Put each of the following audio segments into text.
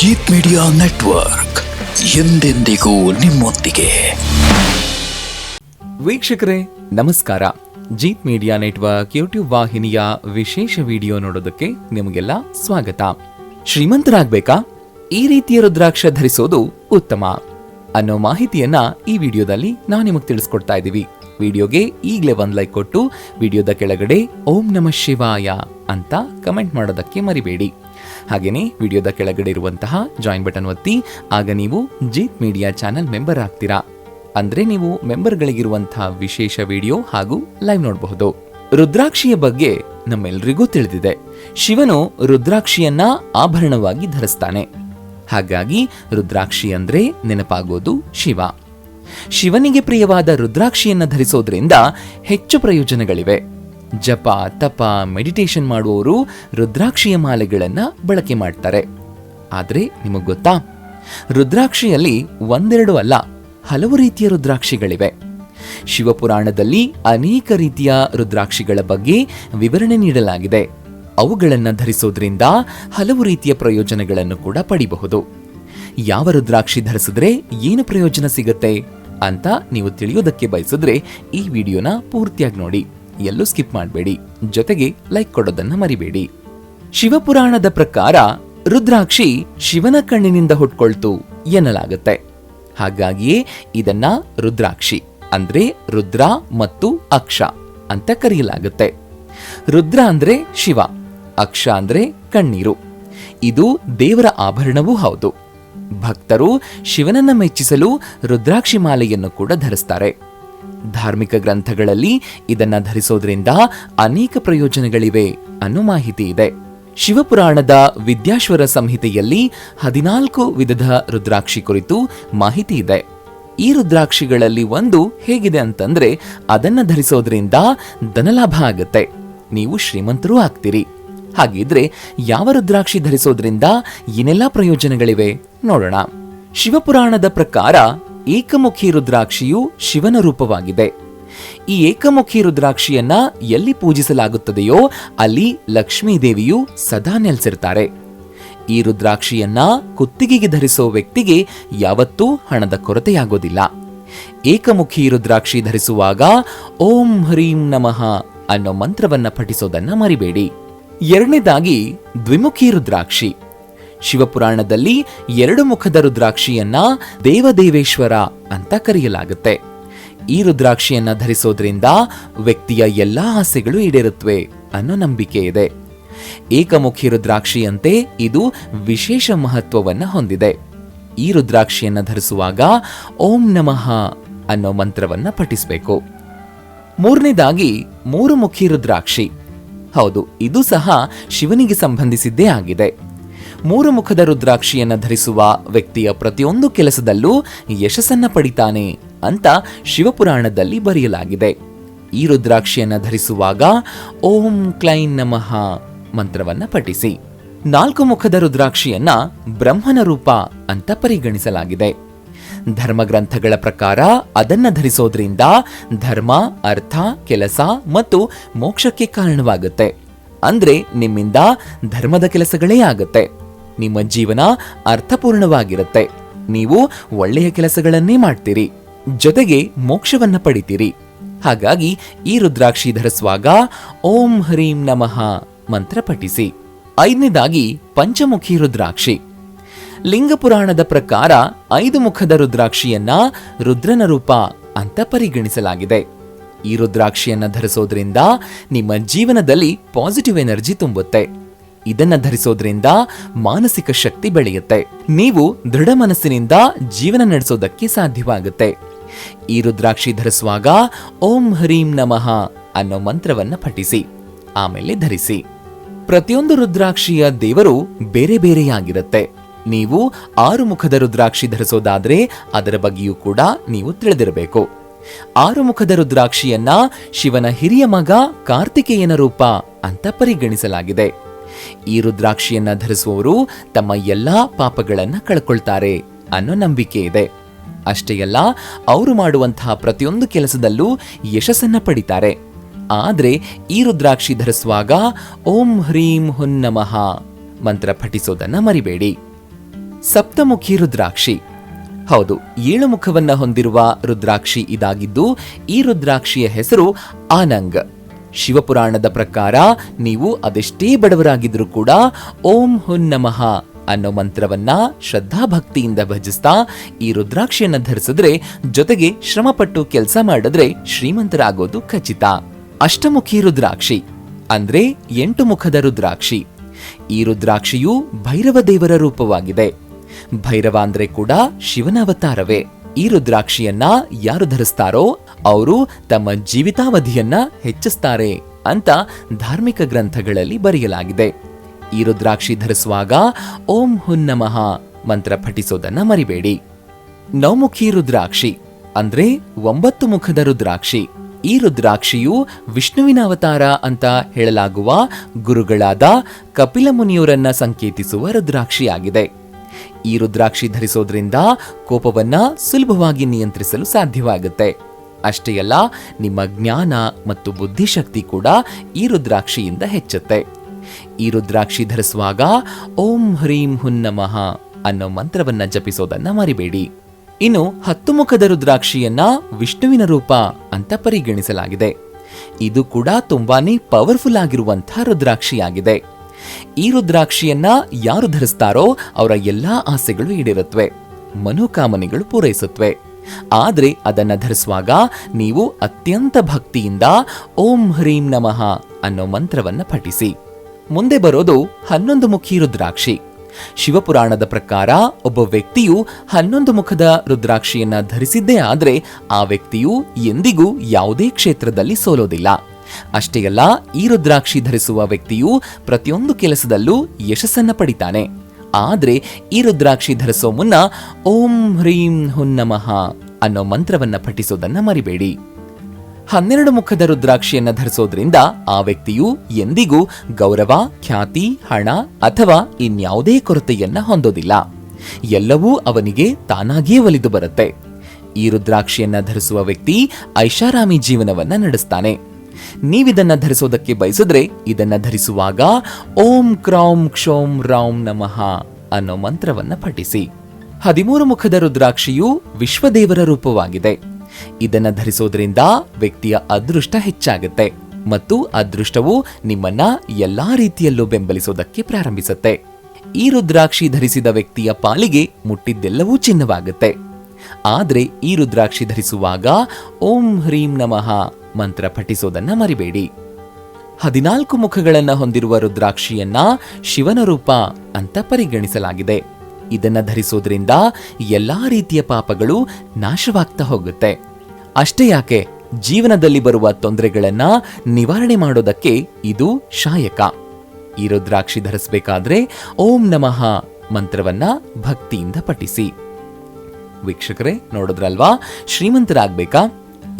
Jeet media network ಎಂದೆಂದಿಗೂ ನಿಮ್ಮೊಂದಿಗೆ. ವೀಕ್ಷಕರೇ, ನಮಸ್ಕಾರ. ಜೀತ್ ಮೀಡಿಯಾ ನೆಟ್ವರ್ಕ್ ಯೂಟ್ಯೂಬ್ ವಾಹಿನಿಯ ವಿಶೇಷ ವಿಡಿಯೋ ನೋಡೋದಕ್ಕೆ ನಿಮಗೆಲ್ಲ ಸ್ವಾಗತ. ಶ್ರೀಮಂತರಾಗಬೇಕಾ? ಈ ರೀತಿಯ ರುದ್ರಾಕ್ಷ ಧರಿಸೋದು ಉತ್ತಮ. ಅನ್ನೋ ಮಾಹಿತಿಯನ್ನ ಈ ವಿಡಿಯೋದಲ್ಲಿ ನಾವು ನಿಮಗೆ ತಿಳಿಸ್ಕೊಡ್ತಾ ಇದ್ದೀವಿ ವಿಡಿಯೋಗೆ ಈಗಲೇ ಒಂದು ಲೈಕ್ ಕೊಟ್ಟು, ವಿಡಿಯೋದ ಕೆಳಗಡೆ ಓಂ ನಮಃ ಶಿವಾಯ ಅಂತ ಕಮೆಂಟ್ ಮಾಡೋದಕ್ಕೆ ಮರಿಬೇಡಿ. ಹಾಗೇನೇ ವಿಡಿಯೋದ ಕೆಳಗಡೆ ಇರುವಂತಹ ಜಾಯಿನ್ ಬಟನ್ ಒತ್ತಿ, ಆಗ ನೀವು ಜೀತ್ ಮೀಡಿಯಾ ಚಾನೆಲ್ ಮೆಂಬರ್ ಆಗ್ತೀರಾ. ಅಂದ್ರೆ ನೀವು ಮೆಂಬರ್ಗಳಿಗಿರುವಂತಹ ವಿಶೇಷ ವಿಡಿಯೋ ಹಾಗೂ ಲೈವ್ ನೋಡಬಹುದು. ರುದ್ರಾಕ್ಷಿಯ ಬಗ್ಗೆ ನಮ್ಮೆಲ್ರಿಗೂ ತಿಳಿದಿದೆ. ಶಿವನು ರುದ್ರಾಕ್ಷಿಯನ್ನ ಆಭರಣವಾಗಿ ಧರಿಸ್ತಾನೆ. ಹಾಗಾಗಿ ರುದ್ರಾಕ್ಷಿ ಅಂದ್ರೆ ನೆನಪಾಗೋದು ಶಿವ. ಶಿವನಿಗೆ ಪ್ರಿಯವಾದ ರುದ್ರಾಕ್ಷಿಯನ್ನ ಧರಿಸೋದ್ರಿಂದ ಹೆಚ್ಚು ಪ್ರಯೋಜನಗಳಿವೆ. ಜಪ, ತಪ ಮೆಡಿಟೇಷನ್ ಮಾಡುವವರು ರುದ್ರಾಕ್ಷಿಯ ಮಾಲೆಗಳನ್ನು ಬಳಕೆ ಮಾಡ್ತಾರೆ. ಆದರೆ ನಿಮಗೆ ಗೊತ್ತಾ? ರುದ್ರಾಕ್ಷಿಯಲ್ಲಿ ಒಂದೆರಡು ಅಲ್ಲ, ಹಲವು ರೀತಿಯ ರುದ್ರಾಕ್ಷಿಗಳಿವೆ. ಶಿವಪುರಾಣದಲ್ಲಿ ಅನೇಕ ರೀತಿಯ ರುದ್ರಾಕ್ಷಿಗಳ ಬಗ್ಗೆ ವಿವರಣೆ ನೀಡಲಾಗಿದೆ. ಅವುಗಳನ್ನು ಧರಿಸೋದ್ರಿಂದ ಹಲವು ರೀತಿಯ ಪ್ರಯೋಜನಗಳನ್ನು ಕೂಡ ಪಡಿಬಹುದು. ಯಾವ ರುದ್ರಾಕ್ಷಿ ಧರಿಸಿದ್ರೆ ಏನು ಪ್ರಯೋಜನ ಸಿಗುತ್ತೆ ಅಂತ ನೀವು ತಿಳಿಯೋದಕ್ಕೆ ಬಯಸಿದ್ರೆ ಈ ವಿಡಿಯೋನ ಪೂರ್ತಿಯಾಗಿ ನೋಡಿ. ಎಲ್ಲೂ ಸ್ಕಿಪ್ ಮಾಡಬೇಡಿ. ಜೊತೆಗೆ ಲೈಕ್ ಕೊಡೋದನ್ನ ಮರಿಬೇಡಿ. ಶಿವಪುರಾಣದ ಪ್ರಕಾರ ರುದ್ರಾಕ್ಷಿ ಶಿವನ ಕಣ್ಣಿನಿಂದ ಹುಟ್ಕೊಳ್ತು ಎನ್ನಲಾಗುತ್ತೆ. ಹಾಗಾಗಿಯೇ ಇದನ್ನ ರುದ್ರಾಕ್ಷಿ ಅಂದ್ರೆ ರುದ್ರ ಮತ್ತು ಅಕ್ಷ ಅಂತ ಕರೆಯಲಾಗುತ್ತೆ. ರುದ್ರ ಅಂದ್ರೆ ಶಿವ, ಅಕ್ಷ ಅಂದ್ರೆ ಕಣ್ಣೀರು. ಇದು ದೇವರ ಆಭರಣವೂ ಹೌದು. ಭಕ್ತರು ಶಿವನನ್ನ ಮೆಚ್ಚಿಸಲು ರುದ್ರಾಕ್ಷಿ ಮಾಲೆಯನ್ನು ಕೂಡ ಧರಿಸ್ತಾರೆ. ಧಾರ್ಮಿಕ ಗ್ರಂಥಗಳಲ್ಲಿ ಇದನ್ನ ಧರಿಸೋದ್ರಿಂದ ಅನೇಕ ಪ್ರಯೋಜನಗಳಿವೆ ಅನ್ನೋ ಮಾಹಿತಿ ಇದೆ. ಶಿವಪುರಾಣದ ವಿದ್ಯಾಶ್ವರ ಸಂಹಿತೆಯಲ್ಲಿ ಹದಿನಾಲ್ಕು ವಿಧದ ರುದ್ರಾಕ್ಷಿ ಕುರಿತು ಮಾಹಿತಿ ಇದೆ. ಈ ರುದ್ರಾಕ್ಷಿಗಳಲ್ಲಿ ಒಂದು ಹೇಗಿದೆ ಅಂತಂದ್ರೆ ಅದನ್ನ ಧರಿಸೋದ್ರಿಂದ ಧನಲಾಭ ಆಗುತ್ತೆ. ನೀವು ಶ್ರೀಮಂತರೂ ಆಗ್ತೀರಿ. ಹಾಗಿದ್ರೆ ಯಾವ ರುದ್ರಾಕ್ಷಿ ಧರಿಸೋದ್ರಿಂದ ಏನೆಲ್ಲ ಪ್ರಯೋಜನಗಳಿವೆ ನೋಡೋಣ. ಶಿವಪುರಾಣದ ಪ್ರಕಾರ ಏಕಮುಖಿ ರುದ್ರಾಕ್ಷಿಯು ಶಿವನ ರೂಪವಾಗಿದೆ. ಈ ಏಕಮುಖಿ ರುದ್ರಾಕ್ಷಿಯನ್ನ ಎಲ್ಲಿ ಪೂಜಿಸಲಾಗುತ್ತದೆಯೋ ಅಲ್ಲಿ ಲಕ್ಷ್ಮೀದೇವಿಯು ಸದಾ ನೆಲೆಸಿರ್ತಾರೆ. ಈ ರುದ್ರಾಕ್ಷಿಯನ್ನ ಕುತ್ತಿಗೆಗೆ ಧರಿಸೋ ವ್ಯಕ್ತಿಗೆ ಯಾವತ್ತೂ ಹಣದ ಕೊರತೆಯಾಗೋದಿಲ್ಲ. ಏಕಮುಖಿ ರುದ್ರಾಕ್ಷಿ ಧರಿಸುವಾಗ ಓಂ ಹ್ರೀಂ ನಮಃ ಅನ್ನೋ ಮಂತ್ರವನ್ನ ಪಠಿಸೋದನ್ನ ಮರಿಬೇಡಿ. ಎರಡನೇದಾಗಿ ದ್ವಿಮುಖಿ ರುದ್ರಾಕ್ಷಿ. ಶಿವಪುರಾಣದಲ್ಲಿ ಎರಡು ಮುಖದ ರುದ್ರಾಕ್ಷಿಯನ್ನ ದೇವದೇವೇಶ್ವರ ಅಂತ ಕರೆಯಲಾಗುತ್ತೆ. ಈ ರುದ್ರಾಕ್ಷಿಯನ್ನ ಧರಿಸೋದ್ರಿಂದ ವ್ಯಕ್ತಿಯ ಎಲ್ಲಾ ಆಸೆಗಳು ಈಡೇರುತ್ತವೆ ಅನ್ನೋ ನಂಬಿಕೆ ಇದೆ. ಏಕಮುಖಿ ರುದ್ರಾಕ್ಷಿಯಂತೆ ಇದು ವಿಶೇಷ ಮಹತ್ವವನ್ನು ಹೊಂದಿದೆ. ಈ ರುದ್ರಾಕ್ಷಿಯನ್ನು ಧರಿಸುವಾಗ ಓಂ ನಮಃ ಅನ್ನೋ ಮಂತ್ರವನ್ನ ಪಠಿಸಬೇಕು. ಮೂರನೇದಾಗಿ ಮೂರು ಮುಖಿ ರುದ್ರಾಕ್ಷಿ. ಹೌದು, ಇದು ಸಹ ಶಿವನಿಗೆ ಸಂಬಂಧಿಸಿದ್ದೇ ಆಗಿದೆ. ಮೂರು ಮುಖದ ರುದ್ರಾಕ್ಷಿಯನ್ನು ಧರಿಸುವ ವ್ಯಕ್ತಿಯ ಪ್ರತಿಯೊಂದು ಕೆಲಸದಲ್ಲೂ ಯಶಸ್ಸನ್ನ ಪಡಿತಾನೆ ಅಂತ ಶಿವಪುರಾಣದಲ್ಲಿ ಬರೆಯಲಾಗಿದೆ. ಈ ರುದ್ರಾಕ್ಷಿಯನ್ನು ಧರಿಸುವಾಗ ಓಂ ಕ್ಲೈನ್ ನಮಃ ಮಂತ್ರವನ್ನು ಪಠಿಸಿ. ನಾಲ್ಕು ಮುಖದ ರುದ್ರಾಕ್ಷಿಯನ್ನ ಬ್ರಹ್ಮನ ರೂಪ ಅಂತ ಪರಿಗಣಿಸಲಾಗಿದೆ. ಧರ್ಮಗ್ರಂಥಗಳ ಪ್ರಕಾರ ಅದನ್ನ ಧರಿಸೋದ್ರಿಂದ ಧರ್ಮ, ಅರ್ಥ, ಕೆಲಸ ಮತ್ತು ಮೋಕ್ಷಕ್ಕೆ ಕಾರಣವಾಗುತ್ತೆ. ಅಂದ್ರೆ ನಿಮ್ಮಿಂದ ಧರ್ಮದ ಕೆಲಸಗಳೇ ಆಗುತ್ತೆ. ನಿಮ್ಮ ಜೀವನ ಅರ್ಥಪೂರ್ಣವಾಗಿರುತ್ತೆ. ನೀವು ಒಳ್ಳೆಯ ಕೆಲಸಗಳನ್ನೇ ಮಾಡ್ತೀರಿ. ಜೊತೆಗೆ ಮೋಕ್ಷವನ್ನ ಪಡಿತೀರಿ. ಹಾಗಾಗಿ ಈ ರುದ್ರಾಕ್ಷಿ ಧರಿಸುವಾಗ ಓಂ ಹರೀಂ ನಮಃ ಮಂತ್ರ ಪಠಿಸಿ. ಐದನೇದಾಗಿ ಪಂಚಮುಖಿ ರುದ್ರಾಕ್ಷಿ. ಲಿಂಗ ಪುರಾಣದ ಪ್ರಕಾರ ಐದು ಮುಖದ ರುದ್ರಾಕ್ಷಿಯನ್ನ ರುದ್ರನ ರೂಪ ಅಂತ ಪರಿಗಣಿಸಲಾಗಿದೆ. ಈ ರುದ್ರಾಕ್ಷಿಯನ್ನ ಧರಿಸೋದ್ರಿಂದ ನಿಮ್ಮ ಜೀವನದಲ್ಲಿ ಪಾಸಿಟಿವ್ ಎನರ್ಜಿ ತುಂಬುತ್ತೆ. ಇದನ್ನ ಧರಿಸೋದ್ರಿಂದ ಮಾನಸಿಕ ಶಕ್ತಿ ಬೆಳೆಯುತ್ತೆ. ನೀವು ದೃಢ ಮನಸ್ಸಿನಿಂದ ಜೀವನ ನಡೆಸೋದಕ್ಕೆ ಸಾಧ್ಯವಾಗುತ್ತೆ. ಈ ರುದ್ರಾಕ್ಷಿ ಧರಿಸುವಾಗ ಓಂ ಹರೀಂ ನಮಃ ಅನ್ನೋ ಮಂತ್ರವನ್ನ ಪಠಿಸಿ, ಆಮೇಲೆ ಧರಿಸಿ. ಪ್ರತಿಯೊಂದು ರುದ್ರಾಕ್ಷಿಯ ದೇವರು ಬೇರೆ ಬೇರೆಯಾಗಿರುತ್ತೆ. ನೀವು ಆರು ಮುಖದ ರುದ್ರಾಕ್ಷಿ ಧರಿಸೋದಾದ್ರೆ ಅದರ ಬಗ್ಗೆಯೂ ಕೂಡ ನೀವು ತಿಳಿದಿರಬೇಕು. ಆರು ಮುಖದ ರುದ್ರಾಕ್ಷಿಯನ್ನ ಶಿವನ ಹಿರಿಯ ಮಗ ಕಾರ್ತಿಕೇಯನ ರೂಪ ಅಂತ ಪರಿಗಣಿಸಲಾಗಿದೆ. ಈ ರುದ್ರಾಕ್ಷಿಯನ್ನ ಧರಿಸುವವರು ತಮ್ಮ ಎಲ್ಲಾ ಪಾಪಗಳನ್ನ ಕಳ್ಕೊಳ್ತಾರೆ ಅನ್ನೋ ನಂಬಿಕೆ ಇದೆ. ಅಷ್ಟೇ ಅಲ್ಲ, ಅವರು ಮಾಡುವಂತಹ ಪ್ರತಿಯೊಂದು ಕೆಲಸದಲ್ಲೂ ಯಶಸ್ಸನ್ನ ಪಡಿತಾರೆ. ಆದ್ರೆ ಈ ರುದ್ರಾಕ್ಷಿ ಧರಿಸುವಾಗ ಓಂ ಹ್ರೀಂ ಹುನ್ನಮಃ ಮಂತ್ರ ಪಠಿಸೋದನ್ನ ಮರಿಬೇಡಿ. ಸಪ್ತಮುಖಿ ರುದ್ರಾಕ್ಷಿ. ಹೌದು, ಏಳು ಮುಖವನ್ನ ಹೊಂದಿರುವ ರುದ್ರಾಕ್ಷಿ ಇದಾಗಿದ್ದು ಈ ರುದ್ರಾಕ್ಷಿಯ ಹೆಸರು ಆನಂಗ್. ಶಿವಪುರಾಣದ ಪ್ರಕಾರ ನೀವು ಅದೆಷ್ಟೇ ಬಡವರಾಗಿದ್ರೂ ಕೂಡ ಓಂ ಹುನ್ ನಮಃ ಅನ್ನೋ ಮಂತ್ರವನ್ನ ಶ್ರದ್ಧಾಭಕ್ತಿಯಿಂದ ಭಜಿಸ್ತಾ ಈ ರುದ್ರಾಕ್ಷಿಯನ್ನ ಧರಿಸಿದ್ರೆ ಜೊತೆಗೆ ಶ್ರಮಪಟ್ಟು ಕೆಲಸ ಮಾಡಿದ್ರೆ ಶ್ರೀಮಂತರಾಗೋದು ಖಚಿತ. ಅಷ್ಟಮುಖಿ ರುದ್ರಾಕ್ಷಿ ಅಂದ್ರೆ ಎಂಟು ಮುಖದ ರುದ್ರಾಕ್ಷಿ. ಈ ರುದ್ರಾಕ್ಷಿಯು ಭೈರವ ದೇವರ ರೂಪವಾಗಿದೆ. ಭೈರವ ಅಂದ್ರೆ ಕೂಡ ಶಿವನ ಅವತಾರವೇ. ಈ ರುದ್ರಾಕ್ಷಿಯನ್ನ ಯಾರು ಧರಿಸ್ತಾರೋ ಅವರು ತಮ್ಮ ಜೀವಿತಾವಧಿಯನ್ನ ಹೆಚ್ಚಿಸ್ತಾರೆ ಅಂತ ಧಾರ್ಮಿಕ ಗ್ರಂಥಗಳಲ್ಲಿ ಬರೆಯಲಾಗಿದೆ. ಈ ರುದ್ರಾಕ್ಷಿ ಧರಿಸುವಾಗ ಓಂ ಹುನ್ ನಮಃ ಮಂತ್ರ ಪಠಿಸೋದನ್ನ ಮರಿಬೇಡಿ. ನೌಮುಖಿ ರುದ್ರಾಕ್ಷಿ ಅಂದ್ರೆ ಒಂಬತ್ತು ಮುಖದ ರುದ್ರಾಕ್ಷಿ. ಈ ರುದ್ರಾಕ್ಷಿಯು ವಿಷ್ಣುವಿನ ಅವತಾರ ಅಂತ ಹೇಳಲಾಗುವ ಗುರುಗಳಾದ ಕಪಿಲ ಮುನಿಯವರನ್ನ ಸಂಕೇತಿಸುವ ರುದ್ರಾಕ್ಷಿಯಾಗಿದೆ. ಈ ರುದ್ರಾಕ್ಷಿ ಧರಿಸೋದ್ರಿಂದ ಕೋಪವನ್ನ ಸುಲಭವಾಗಿ ನಿಯಂತ್ರಿಸಲು ಸಾಧ್ಯವಾಗುತ್ತೆ. ಅಷ್ಟೇ ಅಲ್ಲ, ನಿಮ್ಮ ಜ್ಞಾನ ಮತ್ತು ಬುದ್ಧಿಶಕ್ತಿ ಕೂಡ ಈ ರುದ್ರಾಕ್ಷಿಯಿಂದ ಹೆಚ್ಚುತ್ತೆ. ಈ ರುದ್ರಾಕ್ಷಿ ಧರಿಸುವಾಗ ಓಂ ಹ್ರೀಂ ಹುನ್ ನಮಃ ಅನ್ನೋ ಮಂತ್ರವನ್ನ ಜಪಿಸೋದನ್ನ ಮರಿಬೇಡಿ. ಇನ್ನು ಹತ್ತು ಮುಖದ ರುದ್ರಾಕ್ಷಿಯನ್ನ ವಿಷ್ಣುವಿನ ರೂಪ ಅಂತ ಪರಿಗಣಿಸಲಾಗಿದೆ. ಇದು ಕೂಡ ತುಂಬಾನೇ ಪವರ್ಫುಲ್ ಆಗಿರುವಂತಹ ರುದ್ರಾಕ್ಷಿಯಾಗಿದೆ. ಈ ರುದ್ರಾಕ್ಷಿಯನ್ನ ಯಾರು ಧರಿಸ್ತಾರೋ ಅವರ ಎಲ್ಲಾ ಆಸೆಗಳು ಈಡೇರುತ್ತವೆ ಮನೋಕಾಮನೆಗಳು ಪೂರೈಸುತ್ತವೆ ಆದ್ರೆ ಅದನ್ನು ಧರಿಸುವಾಗ ನೀವು ಅತ್ಯಂತ ಭಕ್ತಿಯಿಂದ ಓಂ ಹ್ರೀಂ ನಮಃ ಅನ್ನೋ ಮಂತ್ರವನ್ನ ಪಠಿಸಿ. ಮುಂದೆ ಬರೋದು ಹನ್ನೊಂದು ಮುಖಿ ರುದ್ರಾಕ್ಷಿ. ಶಿವಪುರಾಣದ ಪ್ರಕಾರ ಒಬ್ಬ ವ್ಯಕ್ತಿಯು ಹನ್ನೊಂದು ಮುಖದ ರುದ್ರಾಕ್ಷಿಯನ್ನ ಧರಿಸಿದ್ದೇ ಆದ್ರೆ ಆ ವ್ಯಕ್ತಿಯು ಎಂದಿಗೂ ಯಾವುದೇ ಕ್ಷೇತ್ರದಲ್ಲಿ ಸೋಲೋದಿಲ್ಲ. ಅಷ್ಟೇ ಅಲ್ಲ, ಈ ರುದ್ರಾಕ್ಷಿ ಧರಿಸುವ ವ್ಯಕ್ತಿಯು ಪ್ರತಿಯೊಂದು ಕೆಲಸದಲ್ಲೂ ಯಶಸ್ಸನ್ನ ಪಡಿತಾನೆ. ಆದ್ರೆ ಈ ರುದ್ರಾಕ್ಷಿ ಧರಿಸೋ ಮುನ್ನ ಓಂ ಹ್ರೀಂ ಹುನ್ ನಮಃ ಅನ್ನೋ ಮಂತ್ರವನ್ನ ಪಠಿಸೋದನ್ನ ಮರಿಬೇಡಿ. ಹನ್ನೆರಡು ಮುಖದ ರುದ್ರಾಕ್ಷಿಯನ್ನ ಧರಿಸೋದ್ರಿಂದ ಆ ವ್ಯಕ್ತಿಯು ಎಂದಿಗೂ ಗೌರವ, ಖ್ಯಾತಿ, ಹಣ ಅಥವಾ ಇನ್ಯಾವುದೇ ಕೊರತೆಯನ್ನ ಹೊಂದೋದಿಲ್ಲ. ಎಲ್ಲವೂ ಅವನಿಗೆ ತಾನಾಗಿಯೇ ಒಲಿದು ಬರುತ್ತೆ. ಈ ರುದ್ರಾಕ್ಷಿಯನ್ನ ಧರಿಸುವ ವ್ಯಕ್ತಿ ಐಷಾರಾಮಿ ಜೀವನವನ್ನ ನಡೆಸ್ತಾನೆ. ನೀವಿದನ್ನ ಧರಿಸೋದಕ್ಕೆ ಬಯಸಿದ್ರೆ ಇದನ್ನ ಧರಿಸುವಾಗ ಓಂ ಕ್ರೌಂ ಕ್ಷೋಂ ರೌಂ ನಮಃ ಅನ್ನೋ ಮಂತ್ರವನ್ನ ಪಠಿಸಿ. ಹದಿಮೂರು ಮುಖದ ರುದ್ರಾಕ್ಷಿಯು ವಿಶ್ವದೇವರ ರೂಪವಾಗಿದೆ. ಇದನ್ನ ಧರಿಸೋದ್ರಿಂದ ವ್ಯಕ್ತಿಯ ಅದೃಷ್ಟ ಹೆಚ್ಚಾಗುತ್ತೆ ಮತ್ತು ಅದೃಷ್ಟವು ನಿಮ್ಮನ್ನ ಎಲ್ಲಾ ರೀತಿಯಲ್ಲೂ ಬೆಂಬಲಿಸೋದಕ್ಕೆ ಪ್ರಾರಂಭಿಸುತ್ತೆ. ಈ ರುದ್ರಾಕ್ಷಿ ಧರಿಸಿದ ವ್ಯಕ್ತಿಯ ಪಾಲಿಗೆ ಮುಟ್ಟಿದ್ದೆಲ್ಲವೂ ಚಿನ್ನವಾಗುತ್ತೆ. ಆದರೆ ಈ ರುದ್ರಾಕ್ಷಿ ಧರಿಸುವಾಗ ಓಂ ಹ್ರೀಂ ನಮಃ ಮಂತ್ರ ಪಠಿಸೋದನ್ನ ಮರಿಬೇಡಿ. ಹದಿನಾಲ್ಕು ಮುಖಗಳನ್ನ ಹೊಂದಿರುವ ರುದ್ರಾಕ್ಷಿಯನ್ನ ಶಿವನ ರೂಪ ಅಂತ ಪರಿಗಣಿಸಲಾಗಿದೆ. ಇದನ್ನ ಧರಿಸೋದ್ರಿಂದ ಎಲ್ಲಾ ರೀತಿಯ ಪಾಪಗಳು ನಾಶವಾಗ್ತಾ ಹೋಗುತ್ತೆ. ಅಷ್ಟೇ ಯಾಕೆ, ಜೀವನದಲ್ಲಿ ಬರುವ ತೊಂದರೆಗಳನ್ನ ನಿವಾರಣೆ ಮಾಡೋದಕ್ಕೆ ಇದು ಶಾಯಕ. ಈ ರುದ್ರಾಕ್ಷಿ ಧರಿಸಬೇಕಾದ್ರೆ ಓಂ ನಮಃ ಮಂತ್ರವನ್ನ ಭಕ್ತಿಯಿಂದ ಪಠಿಸಿ. ವೀಕ್ಷಕರೇ, ನೋಡಿದ್ರಲ್ವಾ? ಶ್ರೀಮಂತರಾಗ್ಬೇಕಾ?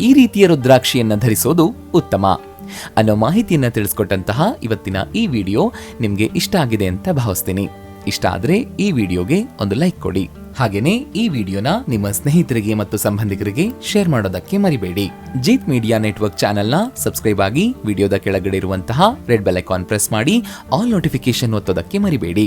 ಈ ರೀತಿಯ ರುದ್ರಾಕ್ಷಿಯನ್ನು ಧರಿಸೋದು ಉತ್ತಮ. ಅನ್ನೋ ಮಾಹಿತಿಯನ್ನು ತಿಳಿಸ್ಕೊಟ್ಟಂತಹ ಇವತ್ತಿನ ಈ ವಿಡಿಯೋ ನಿಮಗೆ ಇಷ್ಟ ಆಗಿದೆ ಅಂತ ಭಾವಿಸ್ತೀನಿ. ಇಷ್ಟ ಆದರೆ ಈ ವಿಡಿಯೋಗೆ ಒಂದು ಲೈಕ್ ಕೊಡಿ. ಹಾಗೇನೇ ಈ ವಿಡಿಯೋನ ನಿಮ್ಮ ಸ್ನೇಹಿತರಿಗೆ ಮತ್ತು ಸಂಬಂಧಿಕರಿಗೆ ಶೇರ್ ಮಾಡೋದಕ್ಕೆ ಮರಿಬೇಡಿ. ಜೀತ್ ಮೀಡಿಯಾ ನೆಟ್ವರ್ಕ್ ಚಾನೆಲ್ನ ಸಬ್ಸ್ಕ್ರೈಬ್ ಆಗಿ ವಿಡಿಯೋದ ಕೆಳಗಡೆ ಇರುವಂತಹ ರೆಡ್ ಬೆಲ್ ಐಕಾನ್ ಪ್ರೆಸ್ ಮಾಡಿ, ಆಲ್ ನೋಟಿಫಿಕೇಶನ್ ಒತ್ತೋದಕ್ಕೆ ಮರಿಬೇಡಿ.